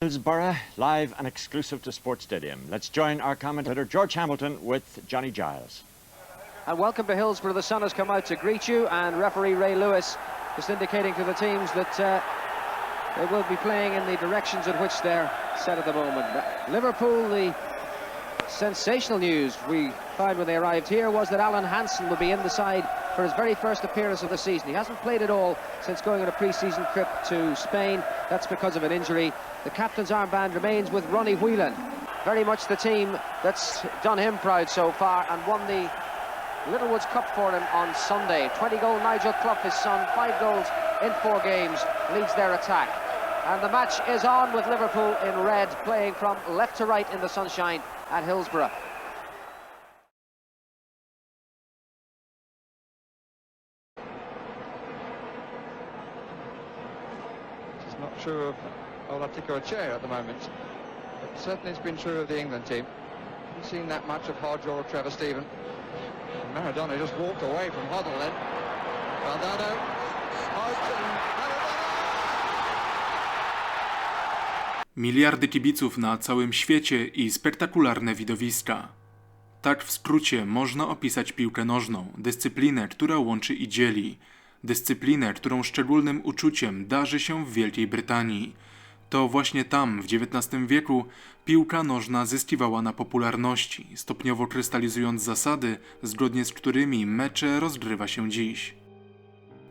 Hillsborough, live and exclusive to Sports Stadium. Let's join our commentator George Hamilton with Johnny Giles. And welcome to Hillsborough. The sun has come out to greet you, and referee Ray Lewis just indicating to the teams that uh, they will be playing in the directions in which they're set at the moment. Liverpool, the sensational news we found when they arrived here was that Alan Hansen would be in the side for his very first appearance of the season. He hasn't played at all since going on a pre-season trip to Spain. That's because of an injury. The captain's armband remains with Ronnie Whelan. Very much the team that's done him proud so far and won the Littlewoods Cup for him on Sunday. 20 goal Nigel Clough, his son, five goals in four games, leads their attack. And the match is on with Liverpool in red, playing from left to right in the sunshine at Hillsborough. Sure of Olatico chair at the moment. But certainly it's been true of the England team. Haven't seen that much of Hodge or Trevor Stephen. Maradona just walked away from Hoddle then. Valdano, Hodge Maradona! Miliardy kibiców na całym świecie i spektakularne widowiska. Tak w skrócie można opisać piłkę nożną, dyscyplinę, która łączy i dzieli. Dyscyplinę, którą szczególnym uczuciem darzy się w Wielkiej Brytanii. To właśnie tam, w XIX wieku, piłka nożna zyskiwała na popularności, stopniowo krystalizując zasady, zgodnie z którymi mecze rozgrywa się dziś.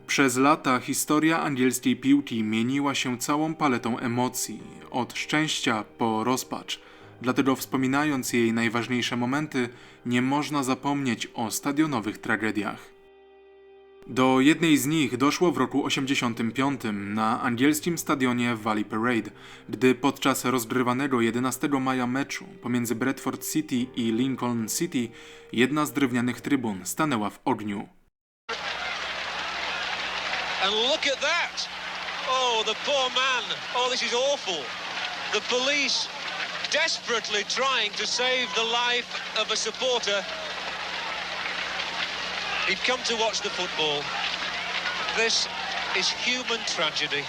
Przez lata historia angielskiej piłki mieniła się całą paletą emocji, od szczęścia po rozpacz. Dlatego wspominając jej najważniejsze momenty, nie można zapomnieć o stadionowych tragediach. Do jednej z nich doszło w roku 85 na angielskim stadionie Valley Parade, gdy podczas rozgrywanego 11 maja meczu pomiędzy Bradford City i Lincoln City jedna z drewnianych trybun stanęła w ogniu. And look at that! Oh, the poor man. Oh, this is awful. The police desperately trying to save the life of a supporter. Come to watch the football. This is human tragedy.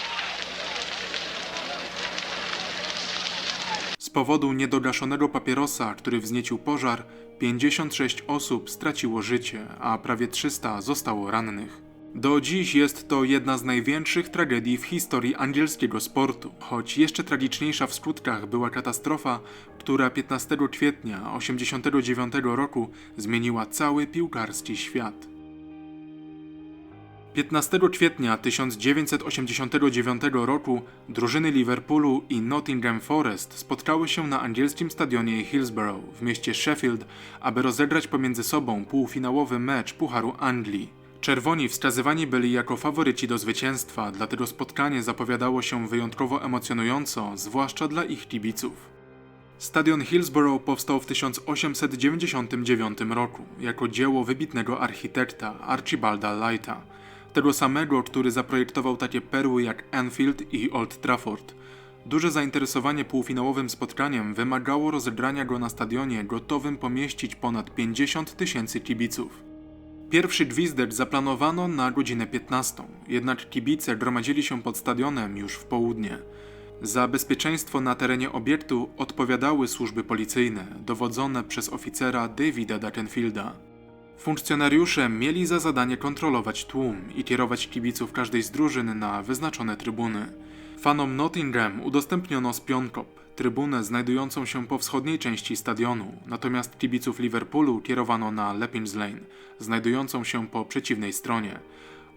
Z powodu niedogaszonego papierosa, który wzniecił pożar, 56 osób straciło życie, a prawie 300 zostało rannych. Do dziś jest to jedna z największych tragedii w historii angielskiego sportu, choć jeszcze tragiczniejsza w skutkach była katastrofa, która 15 kwietnia 1989 roku zmieniła cały piłkarski świat. 15 kwietnia 1989 roku drużyny Liverpoolu i Nottingham Forest spotkały się na angielskim stadionie Hillsborough w mieście Sheffield, aby rozegrać pomiędzy sobą półfinałowy mecz Pucharu Anglii. Czerwoni wskazywani byli jako faworyci do zwycięstwa, dlatego spotkanie zapowiadało się wyjątkowo emocjonująco, zwłaszcza dla ich kibiców. Stadion Hillsborough powstał w 1899 roku jako dzieło wybitnego architekta Archibalda Lighta, tego samego, który zaprojektował takie perły jak Anfield i Old Trafford. Duże zainteresowanie półfinałowym spotkaniem wymagało rozegrania go na stadionie gotowym pomieścić ponad 50 tysięcy kibiców. Pierwszy gwizdek zaplanowano na godzinę 15, jednak kibice gromadzili się pod stadionem już w południe. Za bezpieczeństwo na terenie obiektu odpowiadały służby policyjne, dowodzone przez oficera Davida Duckenfielda. Funkcjonariusze mieli za zadanie kontrolować tłum i kierować kibiców każdej z drużyn na wyznaczone trybuny. Fanom Nottingham udostępniono spionkop, trybunę znajdującą się po wschodniej części stadionu, natomiast kibiców Liverpoolu kierowano na Leppings Lane, znajdującą się po przeciwnej stronie.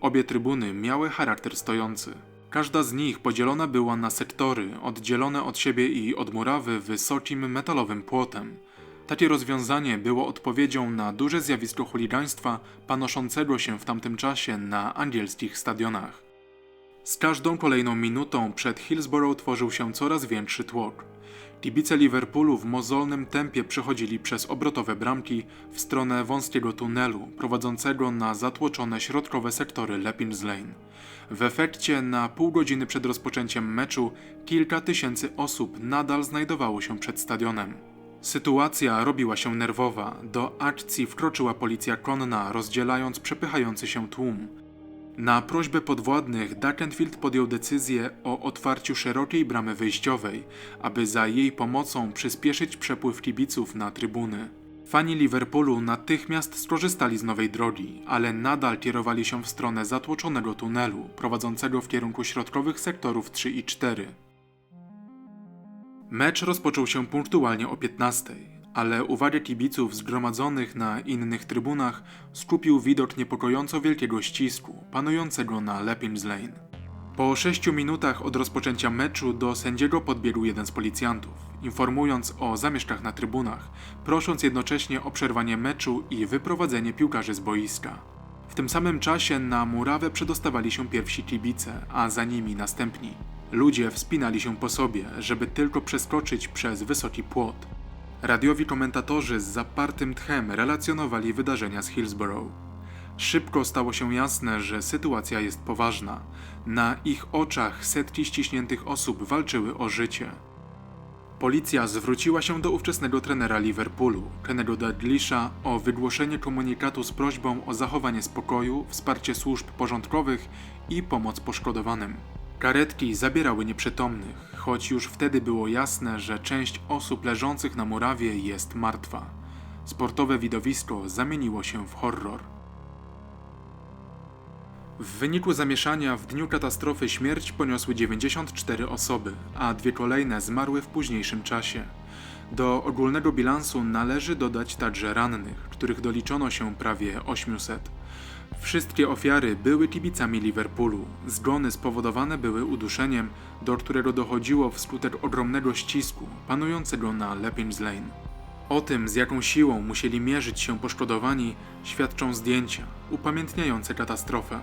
Obie trybuny miały charakter stojący. Każda z nich podzielona była na sektory, oddzielone od siebie i od murawy wysokim metalowym płotem. Takie rozwiązanie było odpowiedzią na duże zjawisko chuligaństwa panoszącego się w tamtym czasie na angielskich stadionach. Z każdą kolejną minutą przed Hillsborough tworzył się coraz większy tłok. Kibice Liverpoolu w mozolnym tempie przechodzili przez obrotowe bramki w stronę wąskiego tunelu prowadzącego na zatłoczone środkowe sektory Leppings Lane. W efekcie na pół godziny przed rozpoczęciem meczu kilka tysięcy osób nadal znajdowało się przed stadionem. Sytuacja robiła się nerwowa. Do akcji wkroczyła policja konna, rozdzielając przepychający się tłum. Na prośbę podwładnych Duckenfield podjął decyzję o otwarciu szerokiej bramy wyjściowej, aby za jej pomocą przyspieszyć przepływ kibiców na trybuny. Fani Liverpoolu natychmiast skorzystali z nowej drogi, ale nadal kierowali się w stronę zatłoczonego tunelu prowadzącego w kierunku środkowych sektorów 3 i 4. Mecz rozpoczął się punktualnie o 15, ale uwagę kibiców zgromadzonych na innych trybunach skupił widok niepokojąco wielkiego ścisku panującego na Leppings Lane. Po 6 minutach od rozpoczęcia meczu do sędziego podbiegł jeden z policjantów, informując o zamieszkach na trybunach, prosząc jednocześnie o przerwanie meczu i wyprowadzenie piłkarzy z boiska. W tym samym czasie na murawę przedostawali się pierwsi kibice, a za nimi następni. Ludzie wspinali się po sobie, żeby tylko przeskoczyć przez wysoki płot. Radiowi komentatorzy z zapartym tchem relacjonowali wydarzenia z Hillsborough. Szybko stało się jasne, że sytuacja jest poważna. Na ich oczach setki ściśniętych osób walczyły o życie. Policja zwróciła się do ówczesnego trenera Liverpoolu, Kennego Dalglisha, o wygłoszenie komunikatu z prośbą o zachowanie spokoju, wsparcie służb porządkowych i pomoc poszkodowanym. Karetki zabierały nieprzytomnych, choć już wtedy było jasne, że część osób leżących na murawie jest martwa. Sportowe widowisko zamieniło się w horror. W wyniku zamieszania w dniu katastrofy śmierć poniosły 94 osoby, a dwie kolejne zmarły w późniejszym czasie. Do ogólnego bilansu należy dodać także rannych, których doliczono się prawie 800. Wszystkie ofiary były kibicami Liverpoolu. Zgony spowodowane były uduszeniem, do którego dochodziło wskutek ogromnego ścisku panującego na Leppings Lane. O tym, z jaką siłą musieli mierzyć się poszkodowani, świadczą zdjęcia upamiętniające katastrofę.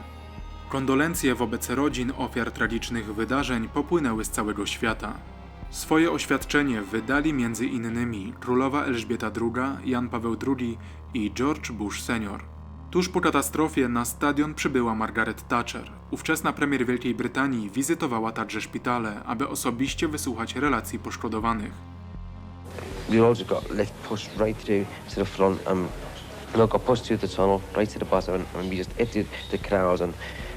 Kondolencje wobec rodzin ofiar tragicznych wydarzeń popłynęły z całego świata. Swoje oświadczenie wydali między innymi królowa Elżbieta II, Jan Paweł II i George Bush senior. Tuż po katastrofie na stadion przybyła Margaret Thatcher. Ówczesna premier Wielkiej Brytanii wizytowała także szpitale, aby osobiście wysłuchać relacji poszkodowanych. we just got lift pushed right through to the front and know, got pushed through the tunnel right to the bottom and, and we just hit the, the canals and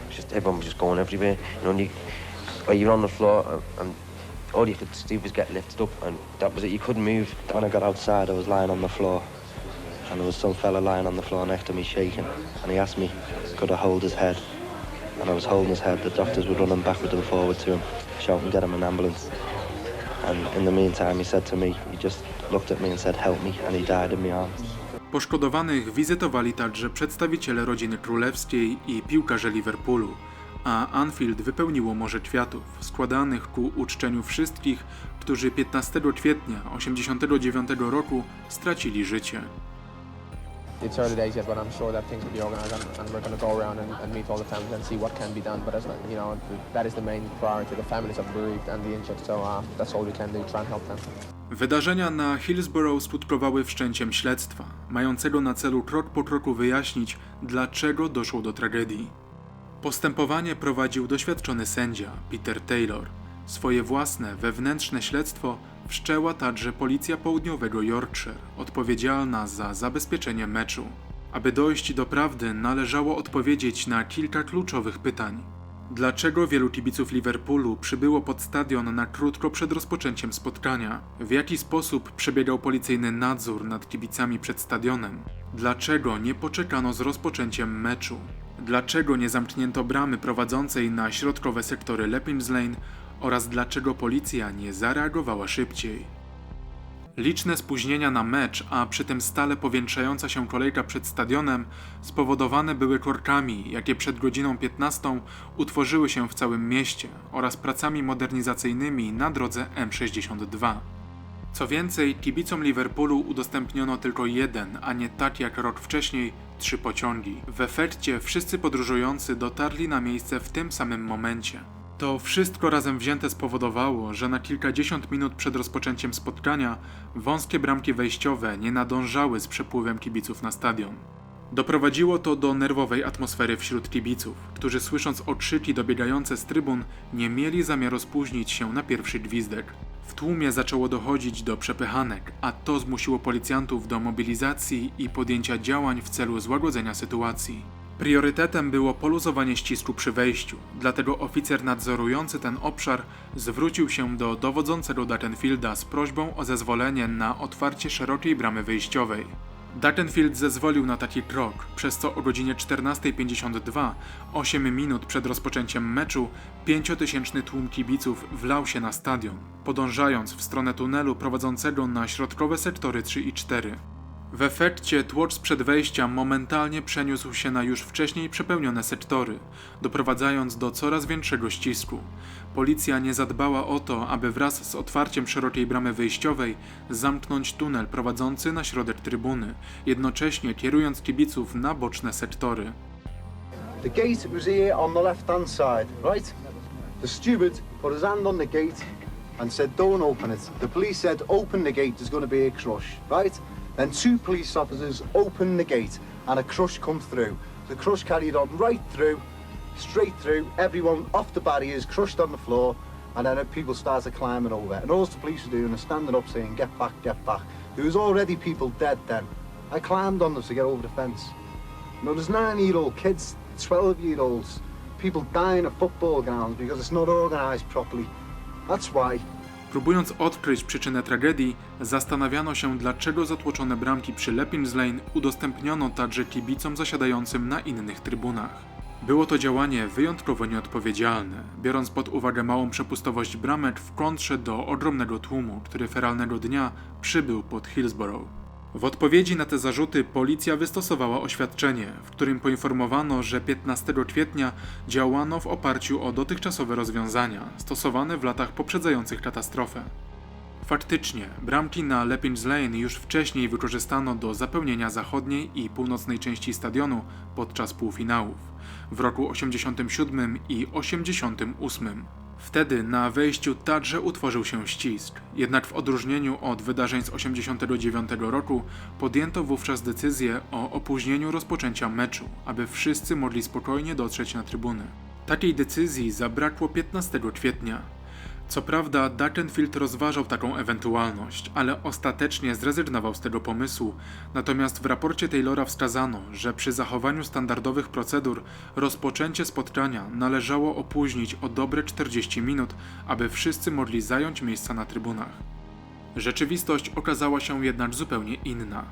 just everyone was just going everywhere. You know, and you, or you were on the floor and, and all you could do was get lifted up and that was it. You couldn't move. When I got outside, I was lying on the floor, and there was some fella lying on the floor next to me shaking, and he asked me, could I hold his head? And I was holding his head. The doctors were running backwards and forward to him, shouting, get him an ambulance. And in the meantime, he said to me, he just looked at me and said, help me, and he died in my arms. Poszkodowanych wizytowali także przedstawiciele rodziny królewskiej i piłkarze Liverpoolu, a Anfield wypełniło morze kwiatów składanych ku uczczeniu wszystkich, którzy 15 kwietnia 1989 roku stracili życie. It's early days yet, but I'm sure that things will be and, and we're going to go around and, and meet all the families and see what can be done. But as you know, that is the main priority: the families bereaved and the injured. So uh, that's all we can do, try and help them. Wydarzenia na Hillsborough skutkowały wszczęciem śledztwa, mającego na celu krok po kroku wyjaśnić, dlaczego doszło do tragedii. Postępowanie prowadził doświadczony sędzia Peter Taylor. Swoje własne wewnętrzne śledztwo wszczęła także policja południowego Yorkshire, odpowiedzialna za zabezpieczenie meczu. Aby dojść do prawdy, należało odpowiedzieć na kilka kluczowych pytań. Dlaczego wielu kibiców Liverpoolu przybyło pod stadion na krótko przed rozpoczęciem spotkania? W jaki sposób przebiegał policyjny nadzór nad kibicami przed stadionem? Dlaczego nie poczekano z rozpoczęciem meczu? Dlaczego nie zamknięto bramy prowadzącej na środkowe sektory Leppings Lane oraz dlaczego policja nie zareagowała szybciej? Liczne spóźnienia na mecz, a przy tym stale powiększająca się kolejka przed stadionem, spowodowane były korkami, jakie przed godziną 15 utworzyły się w całym mieście oraz pracami modernizacyjnymi na drodze M62. Co więcej, kibicom Liverpoolu udostępniono tylko jeden, a nie tak jak rok wcześniej, trzy pociągi. W efekcie wszyscy podróżujący dotarli na miejsce w tym samym momencie. To wszystko razem wzięte spowodowało, że na kilkadziesiąt minut przed rozpoczęciem spotkania wąskie bramki wejściowe nie nadążały z przepływem kibiców na stadion. Doprowadziło to do nerwowej atmosfery wśród kibiców, którzy słysząc okrzyki dobiegające z trybun, nie mieli zamiaru spóźnić się na pierwszy gwizdek. W tłumie zaczęło dochodzić do przepychanek, a to zmusiło policjantów do mobilizacji i podjęcia działań w celu złagodzenia sytuacji. Priorytetem było poluzowanie ścisku przy wejściu, dlatego oficer nadzorujący ten obszar zwrócił się do dowodzącego Duttonfielda z prośbą o zezwolenie na otwarcie szerokiej bramy wyjściowej. Duttonfield zezwolił na taki krok, przez co o godzinie 14.52, 8 minut przed rozpoczęciem meczu, pięciotysięczny tłum kibiców wlał się na stadion, podążając w stronę tunelu prowadzącego na środkowe sektory 3 i 4. W efekcie tłocz sprzed wejścia momentalnie przeniósł się na już wcześniej przepełnione sektory, doprowadzając do coraz większego ścisku. Policja nie zadbała o to, aby wraz z otwarciem szerokiej bramy wyjściowej zamknąć tunel prowadzący na środek trybuny, jednocześnie kierując kibiców na boczne sektory. The gate was here on the left hand side, right? The steward put his hand on the gate and said, Don't open it. The police said, Open the gate, there's going to be a crush, right? Then two police officers opened the gate and a crush come through. The crush carried on right through, straight through, everyone off the barriers, crushed on the floor, and then people started climbing over. And all the police were doing is standing up saying, Get back, get back. There was already people dead then. I climbed on them to get over the fence. You know, there's nine-year-old kids, 12-year-olds, people dying at football grounds because it's not organised properly. That's why. Próbując odkryć przyczynę tragedii, zastanawiano się, dlaczego zatłoczone bramki przy Lepins Lane udostępniono także kibicom zasiadającym na innych trybunach. Było to działanie wyjątkowo nieodpowiedzialne, biorąc pod uwagę małą przepustowość bramek w kontrze do ogromnego tłumu, który feralnego dnia przybył pod Hillsborough. W odpowiedzi na te zarzuty policja wystosowała oświadczenie, w którym poinformowano, że 15 kwietnia działano w oparciu o dotychczasowe rozwiązania stosowane w latach poprzedzających katastrofę. Faktycznie, bramki na Lepins Lane już wcześniej wykorzystano do zapełnienia zachodniej i północnej części stadionu podczas półfinałów w roku 87 i 88. Wtedy na wejściu także utworzył się ścisk, jednak w odróżnieniu od wydarzeń z 89 roku podjęto wówczas decyzję o opóźnieniu rozpoczęcia meczu, aby wszyscy mogli spokojnie dotrzeć na trybuny. Takiej decyzji zabrakło 15 kwietnia. Co prawda, Duckenfield rozważał taką ewentualność, ale ostatecznie zrezygnował z tego pomysłu. Natomiast w raporcie Taylora wskazano, że przy zachowaniu standardowych procedur rozpoczęcie spotkania należało opóźnić o dobre 40 minut, aby wszyscy mogli zająć miejsca na trybunach. Rzeczywistość okazała się jednak zupełnie inna.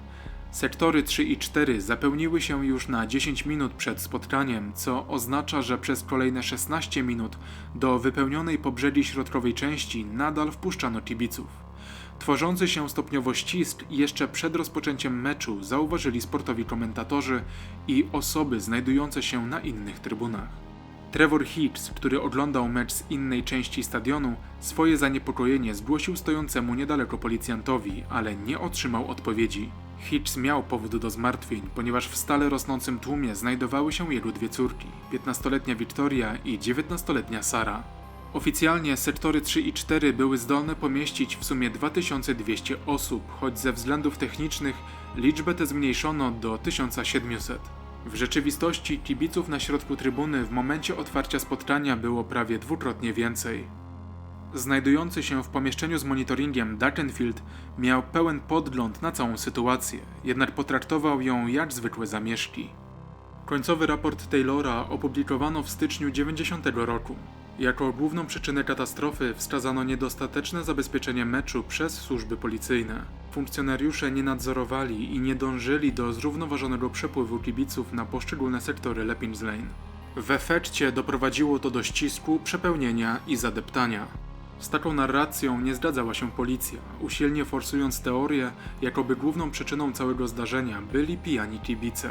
Sektory 3 i 4 zapełniły się już na 10 minut przed spotkaniem, co oznacza, że przez kolejne 16 minut do wypełnionej po brzegi środkowej części nadal wpuszczano kibiców. Tworzący się stopniowo ścisk jeszcze przed rozpoczęciem meczu zauważyli sportowi komentatorzy i osoby znajdujące się na innych trybunach. Trevor Hicks, który oglądał mecz z innej części stadionu, swoje zaniepokojenie zgłosił stojącemu niedaleko policjantowi, ale nie otrzymał odpowiedzi. Hitch miał powód do zmartwień, ponieważ w stale rosnącym tłumie znajdowały się jego dwie córki, 15-letnia Victoria i 19-letnia Sara. Oficjalnie sektory 3 i 4 były zdolne pomieścić w sumie 2200 osób, choć ze względów technicznych liczbę tę zmniejszono do 1700. W rzeczywistości kibiców na środku trybuny w momencie otwarcia spotkania było prawie dwukrotnie więcej. Znajdujący się w pomieszczeniu z monitoringiem Duckenfield miał pełen podgląd na całą sytuację, jednak potraktował ją jak zwykłe zamieszki. Końcowy raport Taylora opublikowano w styczniu 90 roku. Jako główną przyczynę katastrofy wskazano niedostateczne zabezpieczenie meczu przez służby policyjne. Funkcjonariusze nie nadzorowali i nie dążyli do zrównoważonego przepływu kibiców na poszczególne sektory Lepins Lane. W efekcie doprowadziło to do ścisku, przepełnienia i zadeptania. Z taką narracją nie zgadzała się policja, usilnie forsując teorię, jakoby główną przyczyną całego zdarzenia byli pijani kibice.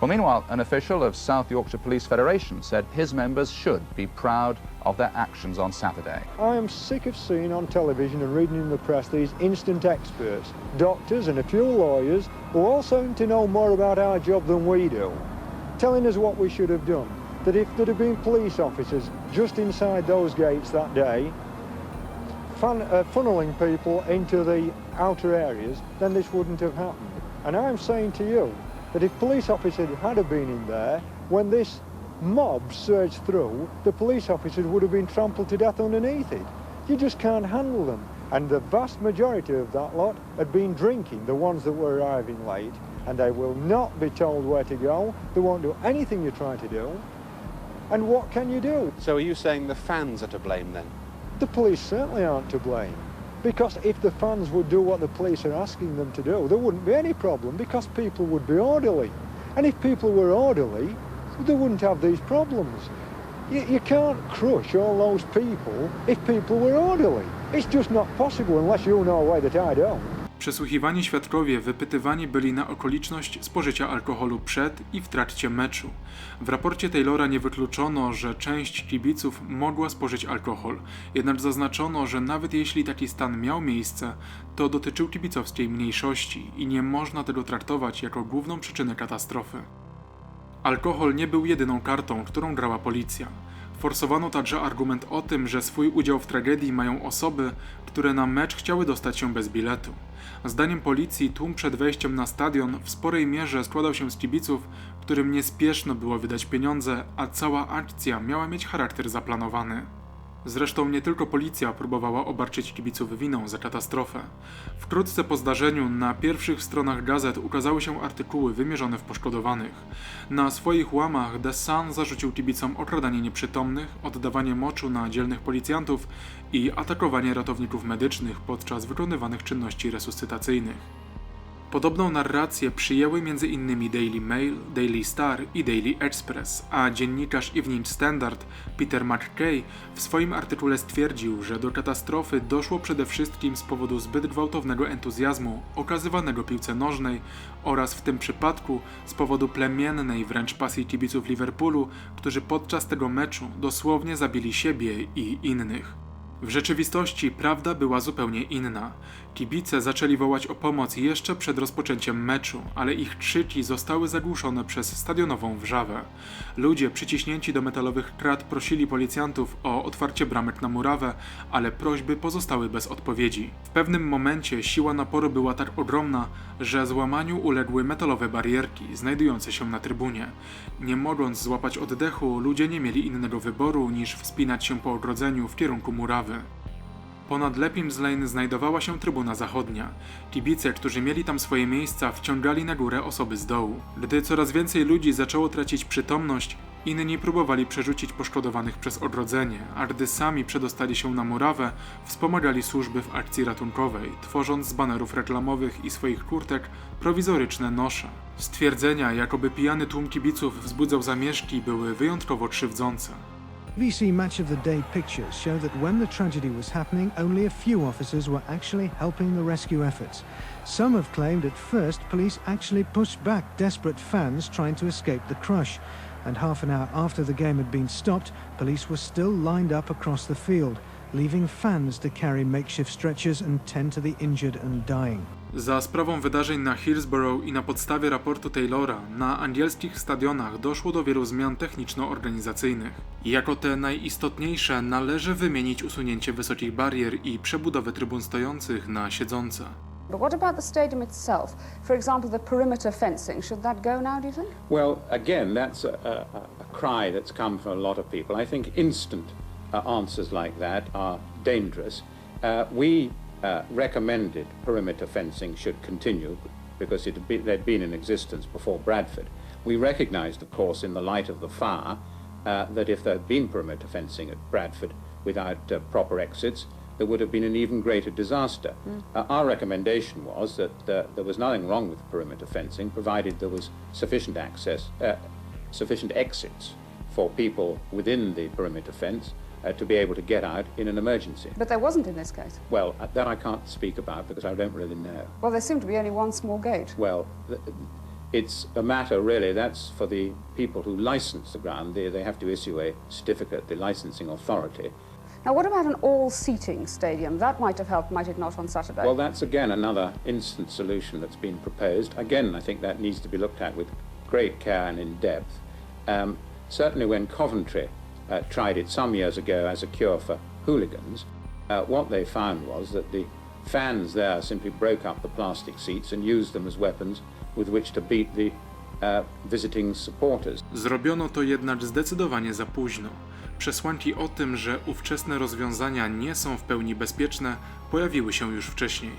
Well, meanwhile, an official of South Yorkshire Police Federation said his members should be proud of their actions on Saturday. I am sick of seeing on television and reading in the press these instant experts, doctors and a few lawyers who all seem to know more about our job than we do, telling us what we should have done. That if there'd have been police officers just inside those gates that day, fun, uh, funneling people into the outer areas, then this wouldn't have happened. And I'm saying to you that if police officers had been in there, when this mob surged through, the police officers would have been trampled to death underneath it. You just can't handle them. And the vast majority of that lot had been drinking, the ones that were arriving late, and they will not be told where to go. They won't do anything you try to do. And what can you do? So are you saying the fans are to blame then? The police certainly aren't to blame. Because if the fans would do what the police are asking them to do, there wouldn't be any problem because people would be orderly. And if people were orderly, they wouldn't have these problems. You, you can't crush all those people if people were orderly. It's just not possible unless you know a way that I don't. Przesłuchiwani świadkowie wypytywani byli na okoliczność spożycia alkoholu przed i w trakcie meczu. W raporcie Taylora nie wykluczono, że część kibiców mogła spożyć alkohol, jednak zaznaczono, że nawet jeśli taki stan miał miejsce, to dotyczył kibicowskiej mniejszości i nie można tego traktować jako główną przyczynę katastrofy. Alkohol nie był jedyną kartą, którą grała policja. Forsowano także argument o tym, że swój udział w tragedii mają osoby, które na mecz chciały dostać się bez biletu. Zdaniem policji tłum przed wejściem na stadion w sporej mierze składał się z kibiców, którym niespieszno było wydać pieniądze, a cała akcja miała mieć charakter zaplanowany. Zresztą nie tylko policja próbowała obarczyć kibiców winą za katastrofę. Wkrótce po zdarzeniu na pierwszych stronach gazet ukazały się artykuły wymierzone w poszkodowanych. Na swoich łamach The Sun zarzucił kibicom okradanie nieprzytomnych, oddawanie moczu na dzielnych policjantów i atakowanie ratowników medycznych podczas wykonywanych czynności resuscytacyjnych. Podobną narrację przyjęły m.in. Daily Mail, Daily Star i Daily Express, a dziennikarz Evening Standard Peter McKay w swoim artykule stwierdził, że do katastrofy doszło przede wszystkim z powodu zbyt gwałtownego entuzjazmu okazywanego piłce nożnej oraz w tym przypadku z powodu plemiennej wręcz pasji kibiców Liverpoolu, którzy podczas tego meczu dosłownie zabili siebie i innych. W rzeczywistości prawda była zupełnie inna. Kibice zaczęli wołać o pomoc jeszcze przed rozpoczęciem meczu, ale ich krzyki zostały zagłuszone przez stadionową wrzawę. Ludzie przyciśnięci do metalowych krat prosili policjantów o otwarcie bramek na murawę, ale prośby pozostały bez odpowiedzi. W pewnym momencie siła naporu była tak ogromna, że złamaniu uległy metalowe barierki znajdujące się na trybunie. Nie mogąc złapać oddechu, ludzie nie mieli innego wyboru niż wspinać się po ogrodzeniu w kierunku murawy. Ponad Lepim's Lane znajdowała się trybuna zachodnia. Kibice, którzy mieli tam swoje miejsca, wciągali na górę osoby z dołu. Gdy coraz więcej ludzi zaczęło tracić przytomność, inni próbowali przerzucić poszkodowanych przez ogrodzenie, a gdy sami przedostali się na murawę, wspomagali służby w akcji ratunkowej, tworząc z banerów reklamowych i swoich kurtek prowizoryczne nosze. Stwierdzenia, jakoby pijany tłum kibiców wzbudzał zamieszki, były wyjątkowo krzywdzące. BBC Match of the Day pictures show that when the tragedy was happening, only a few officers were actually helping the rescue efforts. Some have claimed at first police actually pushed back desperate fans trying to escape the crush. And half an hour after the game had been stopped, police were still lined up across the field, leaving fans to carry makeshift stretchers and tend to the injured and dying. Za sprawą wydarzeń na Hillsborough i na podstawie raportu Taylora na angielskich stadionach doszło do wielu zmian techniczno-organizacyjnych. Jako te najistotniejsze należy wymienić usunięcie wysokich barier i przebudowę trybun stojących na siedzące. But what about the stadium itself? For example, the perimeter fencing, should that go now, do you think? Well, again, that's a, a, a cry that's come from a lot of people. I think instant answers like that are dangerous. Uh, we uh, recommended perimeter fencing should continue because it had been, they'd been in existence before Bradford. We recognised, of course, in the light of the fire, uh, that if there had been perimeter fencing at Bradford without uh, proper exits, there would have been an even greater disaster. Uh, our recommendation was that uh, there was nothing wrong with perimeter fencing, provided there was sufficient access, uh, sufficient exits for people within the perimeter fence uh, to be able to get out in an emergency. But there wasn't in this case. Well, uh, that I can't speak about because I don't really know. Well, there seemed to be only one small gate. Well, th- it's a matter really that's for the people who license the ground. They, they have to issue a certificate, the licensing authority. Now, what about an all-seating stadium? That might have helped, might it not, on Saturday? Well, that's again another instant solution that's been proposed. Again, I think that needs to be looked at with great care and in depth. Um, certainly, when Coventry uh, tried it some years ago as a cure for hooligans, uh, what they found was that the fans there simply broke up the plastic seats and used them as weapons with which to beat the uh, visiting supporters. Zrobiono to jednak zdecydowanie za późno. Przesłanki o tym, że ówczesne rozwiązania nie są w pełni bezpieczne, pojawiły się już wcześniej.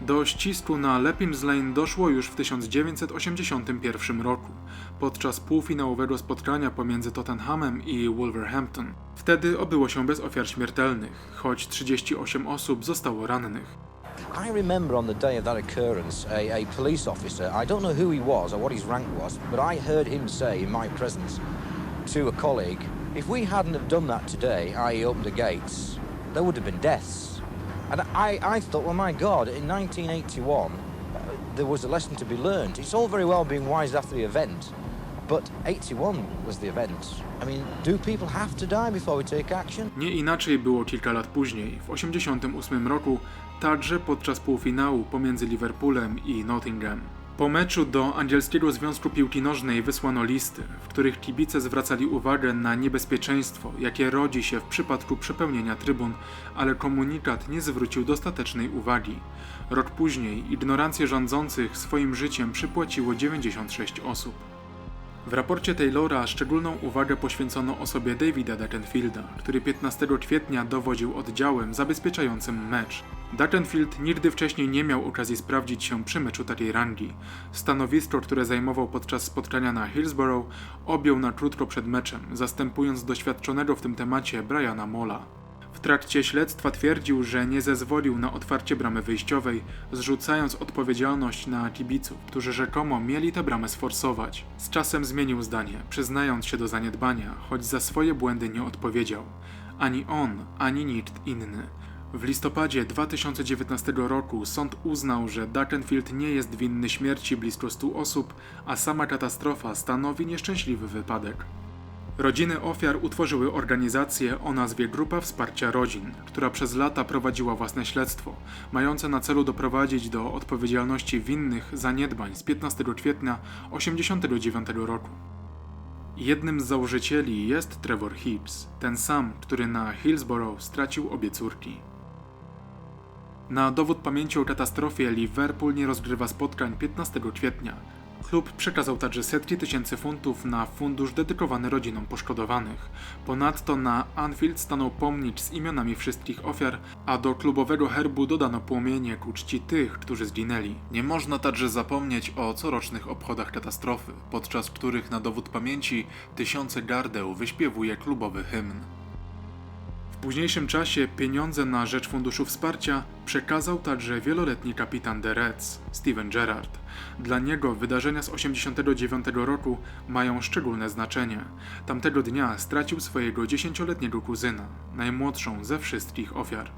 Do ścisku na Lepins Lane doszło już w 1981 roku, podczas półfinałowego spotkania pomiędzy Tottenhamem i Wolverhampton. Wtedy obyło się bez ofiar śmiertelnych, choć 38 osób zostało rannych. I remember on the day of that occurrence, a, a police officer, I don't know who he was or what his rank was, but I heard him say in my presence to a colleague, if we hadn't have done that today, i.e. opened the gates, there would have been deaths. And I, I thought, well, my God, in 1981, uh, there was a lesson to be learned. It's all very well being wise after the event, but 81 was the event. I mean, do people have to die before we take action? Nie inaczej było kilka lat później, w 1988 roku, także podczas półfinału pomiędzy Liverpoolem i Nottingham. Po meczu do Angielskiego Związku Piłki Nożnej wysłano listy, w których kibice zwracali uwagę na niebezpieczeństwo, jakie rodzi się w przypadku przepełnienia trybun, ale komunikat nie zwrócił dostatecznej uwagi. Rok później ignorancję rządzących swoim życiem przypłaciło 96 osób. W raporcie Taylora szczególną uwagę poświęcono osobie Davida Duckenfielda, który 15 kwietnia dowodził oddziałem zabezpieczającym mecz. Duckenfield nigdy wcześniej nie miał okazji sprawdzić się przy meczu takiej rangi. Stanowisko, które zajmował podczas spotkania na Hillsborough, objął na krótko przed meczem, zastępując doświadczonego w tym temacie Briana Mola. Trakcie śledztwa twierdził, że nie zezwolił na otwarcie bramy wyjściowej, zrzucając odpowiedzialność na kibiców, którzy rzekomo mieli tę bramę sforsować. Z czasem zmienił zdanie, przyznając się do zaniedbania, choć za swoje błędy nie odpowiedział. Ani on, ani nikt inny. W listopadzie 2019 roku sąd uznał, że Duckenfield nie jest winny śmierci blisko 100 osób, a sama katastrofa stanowi nieszczęśliwy wypadek. Rodziny ofiar utworzyły organizację o nazwie Grupa Wsparcia Rodzin, która przez lata prowadziła własne śledztwo, mające na celu doprowadzić do odpowiedzialności winnych zaniedbań z 15 kwietnia 1989 roku. Jednym z założycieli jest Trevor Hibbs, ten sam, który na Hillsborough stracił obie córki. Na dowód pamięci o katastrofie Liverpool nie rozgrywa spotkań 15 kwietnia. Klub przekazał także setki tysięcy funtów na fundusz dedykowany rodzinom poszkodowanych. Ponadto na Anfield stanął pomnik z imionami wszystkich ofiar, a do klubowego herbu dodano płomienie ku czci tych, którzy zginęli. Nie można także zapomnieć o corocznych obchodach katastrofy, podczas których na dowód pamięci tysiące gardeł wyśpiewuje klubowy hymn. Późniejszym czasie pieniądze na rzecz Funduszu Wsparcia przekazał także wieloletni kapitan The Reds, Steven Gerrard. Dla niego wydarzenia z 1989 roku mają szczególne znaczenie. Tamtego dnia stracił swojego dziesięcioletniego kuzyna, najmłodszą ze wszystkich ofiar.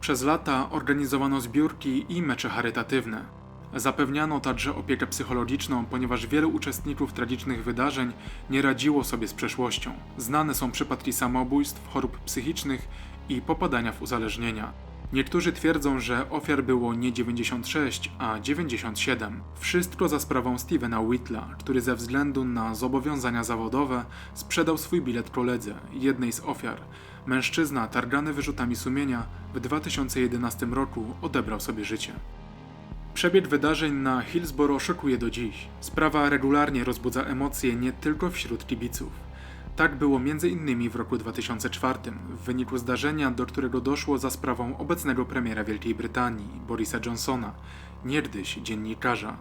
Przez lata organizowano zbiórki i mecze charytatywne. Zapewniano także opiekę psychologiczną, ponieważ wielu uczestników tragicznych wydarzeń nie radziło sobie z przeszłością. Znane są przypadki samobójstw, chorób psychicznych i popadania w uzależnienia. Niektórzy twierdzą, że ofiar było nie 96, a 97. Wszystko za sprawą Stevena Whitla, który ze względu na zobowiązania zawodowe sprzedał swój bilet koledze, jednej z ofiar. Mężczyzna, targany wyrzutami sumienia, w 2011 roku odebrał sobie życie. Przebieg wydarzeń na Hillsborough szokuje do dziś. Sprawa regularnie rozbudza emocje nie tylko wśród kibiców. Tak było m.in. w roku 2004, w wyniku zdarzenia, do którego doszło za sprawą obecnego premiera Wielkiej Brytanii, Borisa Johnsona, niegdyś dziennikarza.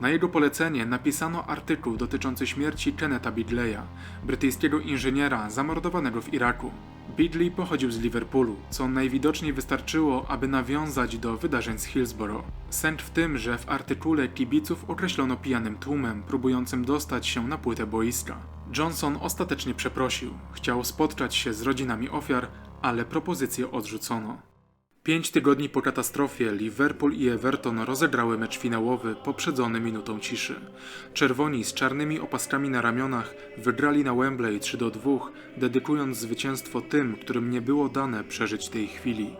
Na jego polecenie napisano artykuł dotyczący śmierci Kenneta Bidleya, brytyjskiego inżyniera zamordowanego w Iraku. Bidley pochodził z Liverpoolu, co najwidoczniej wystarczyło, aby nawiązać do wydarzeń z Hillsborough. Sęk w tym, że w artykule kibiców określono pijanym tłumem próbującym dostać się na płytę boiska. Johnson ostatecznie przeprosił, chciał spotkać się z rodzinami ofiar, ale propozycję odrzucono. Pięć tygodni po katastrofie Liverpool i Everton rozegrały mecz finałowy poprzedzony minutą ciszy. Czerwoni z czarnymi opaskami na ramionach wygrali na Wembley 3 do 2, dedykując zwycięstwo tym, którym nie było dane przeżyć tej chwili.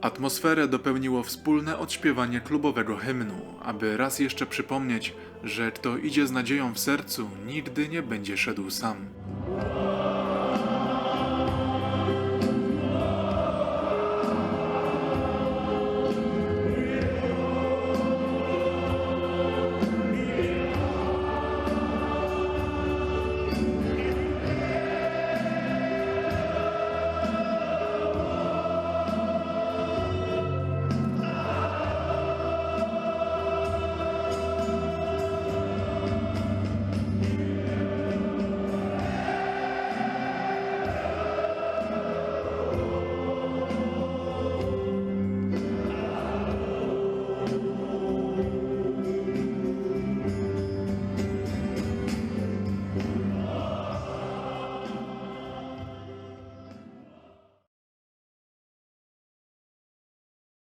Atmosferę dopełniło wspólne odśpiewanie klubowego hymnu, aby raz jeszcze przypomnieć, że kto idzie z nadzieją w sercu, nigdy nie będzie szedł sam.